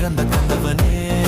திறந்த கந்தவனே